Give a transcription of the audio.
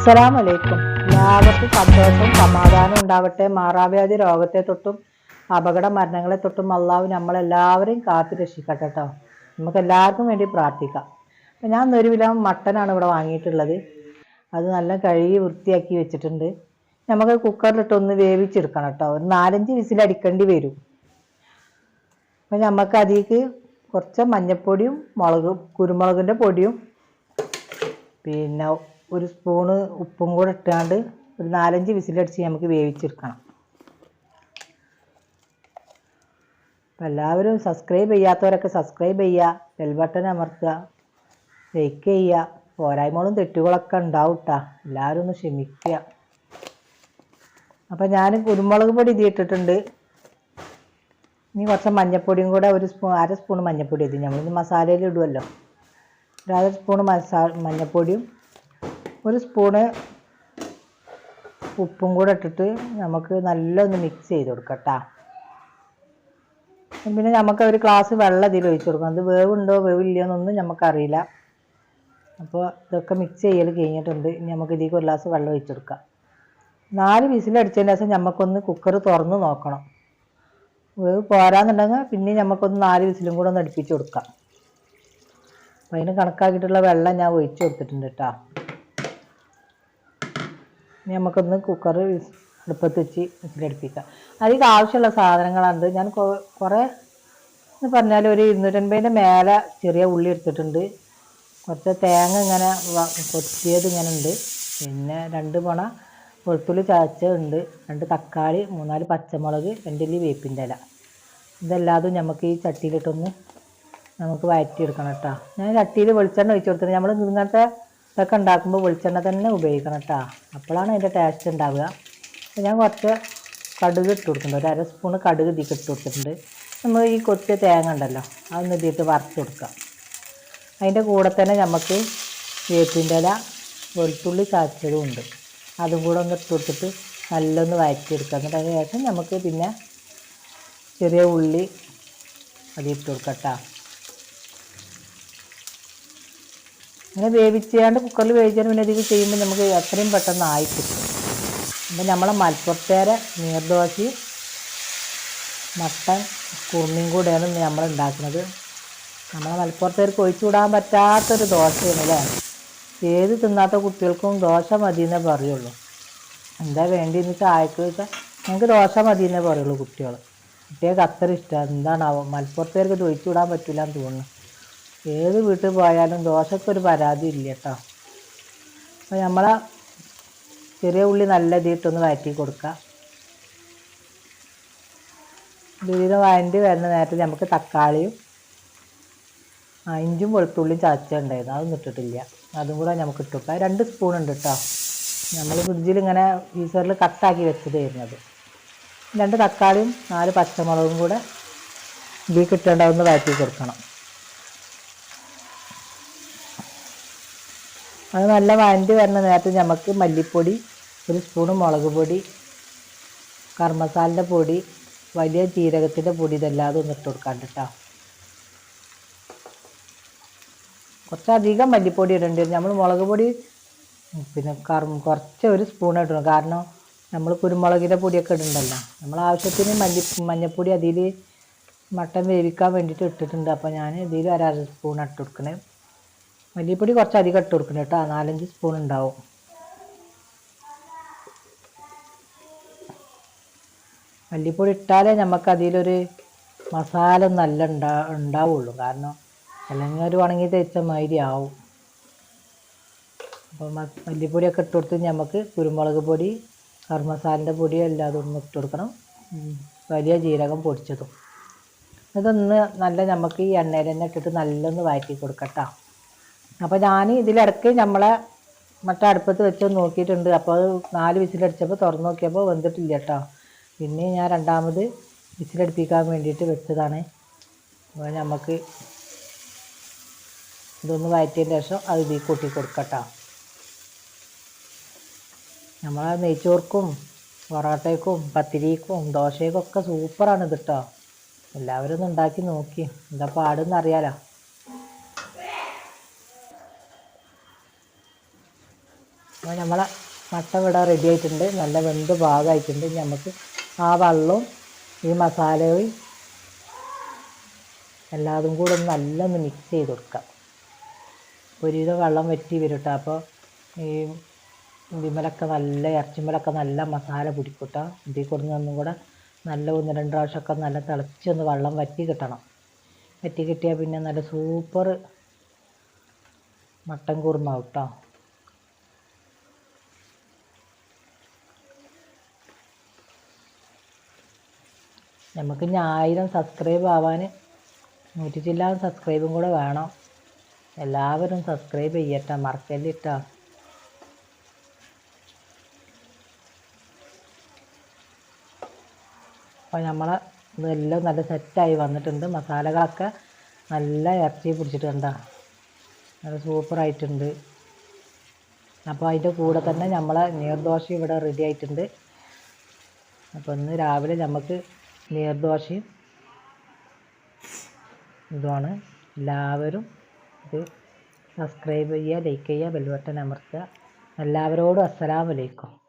അസ്സലാമലൈക്കും. എല്ലാവർക്കും സന്തോഷവും സമാധാനവും ഉണ്ടാവട്ടെ. മാറാവ്യാധി രോഗത്തെ തൊട്ടും അപകട മരണങ്ങളെ തൊട്ടും അള്ളാഹു നമ്മളെല്ലാവരെയും കാത്തു രക്ഷിക്കട്ടെ കേട്ടോ നമുക്ക് എല്ലാവർക്കും വേണ്ടി പ്രാർത്ഥിക്കാം. അപ്പം ഞാൻ ഒരു കിലോ മട്ടനാണ് ഇവിടെ വാങ്ങിയിട്ടുള്ളത്. അത് നല്ല കഴുകി വൃത്തിയാക്കി വെച്ചിട്ടുണ്ട്. നമുക്ക് കുക്കറിലിട്ട് ഒന്ന് വേവിച്ചെടുക്കണം കേട്ടോ ഒരു നാലഞ്ച് വിസിലടിക്കേണ്ടി വരും. അപ്പം നമുക്ക് അതിലേക്ക് കുറച്ച് മഞ്ഞൾപ്പൊടിയും മുളകും കുരുമുളകിന്റെ പൊടിയും പിന്നെ ഒരു സ്പൂണ് ഉപ്പും കൂടെ ഇട്ടാണ്ട് ഒരു നാലഞ്ച് വിസിലടിച്ച് നമുക്ക് വേവിച്ചെടുക്കണം. അപ്പം എല്ലാവരും സബ്സ്ക്രൈബ് ചെയ്യാത്തവരൊക്കെ സബ്സ്ക്രൈബ് ചെയ്യുക ബെൽ ബട്ടൺ അമർത്തുക ലൈക്ക് ചെയ്യുക. പോരായ്മകളും തെറ്റുകളൊക്കെ ഉണ്ടാവും കേട്ടോ എല്ലാവരും ഒന്ന് ക്ഷമിക്കുക. അപ്പം ഞാൻ കുരുമുളക് പൊടി ഇതിട്ടിട്ടുണ്ട് ഇനി കുറച്ച് മഞ്ഞൾപ്പൊടിയും കൂടെ ഒരു സ്പൂൺ അര സ്പൂൺ മഞ്ഞൾപ്പൊടി എത്തി നമ്മളിന്ന് മസാലയിൽ ഇടുമല്ലോ ഒരു അര സ്പൂൺ മസാ മഞ്ഞൾപ്പൊടിയും ഒരു സ്പൂണ് ഉപ്പും കൂടെ ഇട്ടിട്ട് നമുക്ക് നല്ലൊന്ന് മിക്സ് ചെയ്ത് കൊടുക്കാം പിന്നെ നമുക്ക് ഒരു ഗ്ലാസ് വെള്ളം ഇതിൽ ഒഴിച്ചു കൊടുക്കണം. അത് വേവുണ്ടോ എന്നൊന്നും നമുക്കറിയില്ല. അപ്പോൾ ഇതൊക്കെ മിക്സ് ചെയ്യൽ കഴിഞ്ഞിട്ടുണ്ട്. ഇനി നമുക്ക് ഇതിലേക്ക് ഒരു ഗ്ലാസ് വെള്ളം ഒഴിച്ചു കൊടുക്കാം. നാല് വിസിലടിച്ചതിന് ശേഷം നമുക്കൊന്ന് കുക്കർ തുറന്ന് നോക്കണം. വേവ് പോരാന്നുണ്ടെങ്കിൽ പിന്നെ നമുക്കൊന്ന് നാല് വിസിലും കൂടെ ഒന്ന് അടുപ്പിച്ച് കൊടുക്കാം. അപ്പം അതിന് കണക്കാക്കിയിട്ടുള്ള വെള്ളം ഞാൻ ഒഴിച്ചു കൊടുത്തിട്ടുണ്ട് കേട്ടോ. നമുക്കൊന്ന് കുക്കർ അടുപ്പത്ത് വെച്ച് വിസിലടുപ്പിക്കാം അതിലേക്ക് ആവശ്യമുള്ള സാധനങ്ങളാണ് ഞാൻ കുറേ എന്ന് പറഞ്ഞാൽ ഒരു ഇരുന്നൂറ്റൻപതിന്റെ മേലെ ചെറിയ ഉള്ളി എടുത്തിട്ടുണ്ട്. കുറച്ച് തേങ്ങ ഇങ്ങനെ കൊത്തിയത് ഇങ്ങനെ ഉണ്ട്. പിന്നെ രണ്ട് പണ വെളുത്തുള്ളി ചതച്ചുണ്ട് രണ്ട് തക്കാളി മൂന്നാൽ പച്ചമുളക് രണ്ടില്ലി വേപ്പിന്റെ ഇല. ഇതെല്ലാതും നമുക്ക് ഈ ചട്ടിയിലിട്ടൊന്ന് നമുക്ക് വഴറ്റിയെടുക്കണം കേട്ടോ. ഞാൻ ചട്ടിയിൽ വെളിച്ചെണ്ണ ഒഴിച്ചു കൊടുത്തിട്ട് നമ്മൾ ഇങ്ങനത്തെ ഇതൊക്കെ ഉണ്ടാക്കുമ്പോൾ വെളിച്ചെണ്ണ തന്നെ ഉപയോഗിക്കണം കേട്ടോ. അപ്പോഴാണ് അതിന്റെ ടേസ്റ്റ് ഉണ്ടാവുക. ഞാൻ കുറച്ച് കടുക് ഇട്ട് കൊടുക്കുന്നുണ്ട് ഒരു അര സ്പൂണ് കടുക് ഇതിക്ക് ഇട്ട് കൊടുത്തിട്ടുണ്ട്. നമ്മൾ ഈ കൊത്തിയ തേങ്ങ ഉണ്ടല്ലോ അതൊന്ന് ഇതിട്ട് വറുത്ത് കൊടുക്കാം അതിന്റെ കൂടെ തന്നെ നമുക്ക് വേപ്പിന്റെ ഇല വെളുത്തുള്ളി ചാച്ചതും ഉണ്ട്. അതും കൂടെ ഒന്ന് ഇട്ട് കൊടുത്തിട്ട് നല്ലൊന്ന് വഴറ്റിയെടുക്കുക. എന്നിട്ട് അതിന് ശേഷം നമുക്ക് പിന്നെ ചെറിയ ഉള്ളി അതിട്ട് കൊടുക്കാം അങ്ങനെ വേവിച്ചാണ്ട് കുക്കറിൽ വേവിച്ചാൽ പിന്നെ അധികം ചെയ്യുമ്പോൾ നമുക്ക് എത്രയും പെട്ടെന്ന് ആയി കിട്ടും. അപ്പം നമ്മളെ മലപ്പുറത്തേര നീർദോശയും മട്ടൻ കുറുമീൻ കൂടെയാണ് നമ്മൾ ഉണ്ടാക്കുന്നത്. നമ്മളെ മലപ്പുറത്തേർക്ക് ഒഴിച്ചു വിടാൻ പറ്റാത്തൊരു ദോശയാണ് അല്ലേ? ഏത് തിന്നാത്ത കുട്ടികൾക്കും ദോശ മതി എന്നേ പറയുള്ളൂ. എന്താ വേണ്ടിയെന്ന് ചായക്ക് വെച്ചാൽ ഞങ്ങൾക്ക് ദോശ മതി എന്നേ പറയുള്ളൂ കുട്ടികൾ കുട്ടികൾക്ക് അത്ര ഇഷ്ടമാണ് എന്താണാവോ? മലപ്പുറത്തേർക്ക് ഇത് ഒഴിച്ചു വിടാൻ പറ്റില്ല എന്ന് തോന്നുന്നു. ഏത് വീട്ടിൽ പോയാലും ദോശക്കൊരു പരാതി ഇല്ല കേട്ടോ അപ്പോൾ നമ്മളെ ചെറിയ ഉള്ളി നല്ല ഇതിട്ടൊന്ന് വഴറ്റി കൊടുക്കുക ദുരിതം വഴണ്ടി വരുന്ന നേരത്തിൽ നമുക്ക് തക്കാളിയും ഇഞ്ചും വെളുത്തുള്ളിയും ചതച്ചിട്ടുണ്ടായിരുന്നു. അതൊന്നും ഇട്ടിട്ടില്ല. അതും കൂടെ നമുക്ക് ഇട്ട് രണ്ട് സ്പൂൺ ഉണ്ട് കേട്ടോ നമ്മൾ ഫ്രിഡ്ജിൽ ഇങ്ങനെ ഫീസറിൽ കട്ടാക്കി വെച്ചതായിരുന്നു അത്. രണ്ട് തക്കാളിയും നാല് പച്ചമുളകും കൂടെ ഇതിൽ കിട്ടേണ്ടതൊന്ന് വഴറ്റി കൊടുക്കണം. അത് നല്ല വഴണ്ടി വരുന്ന നേരത്ത് നമുക്ക് മല്ലിപ്പൊടി ഒരു സ്പൂണ് മുളക് പൊടി കർമ്മസാലിന്റെ പൊടി വലിയ ജീരകത്തിന്റെ പൊടി ഇതെല്ലാം ഒന്ന് ഇട്ട് കൊടുക്കാണ്ട് കേട്ടോ കുറച്ചധികം മല്ലിപ്പൊടി ഇടേണ്ടി വരും. നമ്മൾ മുളക് പൊടി പിന്നെ കർമ്മ കുറച്ച് ഒരു സ്പൂൺ ഇടണം. കാരണം നമ്മൾ കുരുമുളകിന്റെ പൊടിയൊക്കെ ഇടുന്നുണ്ടല്ലോ നമ്മൾ ആവശ്യത്തിന് മല്ലി മഞ്ഞൾപ്പൊടി അതിൽ മട്ടൻ വേവിക്കാൻ വേണ്ടിയിട്ട് ഇട്ടിട്ടുണ്ട്. അപ്പോൾ ഞാൻ ഇതിൽ അര സ്പൂൺ ഇട്ട് കൊടുക്കണേ. മല്ലിപ്പൊടി കുറച്ച് അധികം ഇട്ട് കൊടുക്കണം കേട്ടോ. നാലഞ്ച് സ്പൂൺ ഉണ്ടാവും. മല്ലിപ്പൊടി ഇട്ടാലേ നമുക്ക് അതിലൊരു മസാല നല്ല ഉണ്ടാ ഉണ്ടാവുള്ളൂ. കാരണം അല്ലെങ്കിൽ ഒരു ഉണങ്ങി തേച്ച മാതിരി ആവും. അപ്പോൾ മല്ലിപ്പൊടിയൊക്കെ ഇട്ട് കൊടുത്ത് നമുക്ക് കുരുമുളക് പൊടി കർമ്മസാലിന്റെ പൊടി എല്ലാതും ഒന്ന് ഇട്ട് കൊടുക്കണം. വലിയ ജീരകം പൊടിച്ചതും. ഇതൊന്ന് നല്ല നമുക്ക് ഈ എണ്ണയിൽ തന്നെ ഇട്ടിട്ട് നല്ലൊന്ന് വഴറ്റി കൊടുക്കട്ടോ. അപ്പോൾ ഞാൻ ഇതിലിടയ്ക്ക് നമ്മളെ മറ്റേ അടുപ്പത്ത് വെച്ച് നോക്കിയിട്ടുണ്ട്. അപ്പോൾ അത് നാല് വിസിലടിച്ചപ്പോൾ തുറന്ന് നോക്കിയപ്പോൾ വെന്തിട്ടില്ല കേട്ടോ പിന്നെ ഞാൻ രണ്ടാമത് വിസിലടുപ്പിക്കാൻ വേണ്ടിയിട്ട് വെച്ചതാണ്. അപ്പോൾ നമുക്ക് ഇതൊന്ന് വയറ്റിയ ശേഷം അത് ഇതിൽ കൂട്ടി കൊടുക്കട്ടോ നമ്മളെ നെയ്ച്ചോർക്കും പൊറോട്ടയ്ക്കും പത്തിരിക്കും ദോശയ്ക്കും ഒക്കെ സൂപ്പറാണ് ഇത് കേട്ടോ എല്ലാവരും ഒന്ന് ഉണ്ടാക്കി നോക്കി. എന്താ പാടെന്ന് അറിയാലോ അപ്പോൾ നമ്മളെ മട്ട ഇവിടെ റെഡി ആയിട്ടുണ്ട്. നല്ല വെന്ത് പാകമായിട്ടുണ്ട്. നമുക്ക് ആ വെള്ളവും ഈ മസാലയും എല്ലാതും കൂടെ ഒന്ന് നല്ലൊന്ന് മിക്സ് ചെയ്ത് കൊടുക്കാം. ഒരുവിധം വെള്ളം വറ്റി വരും കേട്ടോ അപ്പോൾ ഈ ഇതിമലൊക്കെ നല്ല ഇറച്ചിമലൊക്കെ നല്ല മസാല പിടിക്കൂട്ടോ. ഇതിൽ കൊടുന്ന് ഒന്നും കൂടെ നല്ല ഒന്ന് രണ്ട് പ്രാവശ്യമൊക്കെ നല്ല തിളച്ചൊന്ന് വെള്ളം വറ്റി കിട്ടണം. വറ്റി കിട്ടിയാൽ പിന്നെ നല്ല സൂപ്പർ മട്ടൻ കുറുമ കേട്ടോ നമുക്ക് ഇനി ആയിരം സബ്സ്ക്രൈബ് ആവാൻ നൂറ്റി ചില്ലാൻ സബ്സ്ക്രൈബും കൂടെ വേണം. എല്ലാവരും സബ്സ്ക്രൈബ് ചെയ്യട്ടെ മറക്കല്ലിട്ടോ. അപ്പോൾ നമ്മളെ ഇതെല്ലാം നല്ല സെറ്റായി വന്നിട്ടുണ്ട്. മസാലകളൊക്കെ നല്ല ഇറച്ചി പിടിച്ചിട്ടുണ്ട് നല്ല സൂപ്പറായിട്ടുണ്ട് അപ്പോൾ അതിന്റെ കൂടെ തന്നെ നമ്മളെ നീർദോശ ഇവിടെ റെഡി ആയിട്ടുണ്ട്. അപ്പോൾ ഇന്ന് രാവിലെ നമുക്ക് നീർദോശയും ഇതുമാണ് എല്ലാവരും ഇത് സബ്സ്ക്രൈബ് ചെയ്യുക ലൈക്ക് ചെയ്യുക ബെൽ ബട്ടൺ അമർത്തുക. എല്ലാവരോടും അസ്സലാമു അലൈക്കും.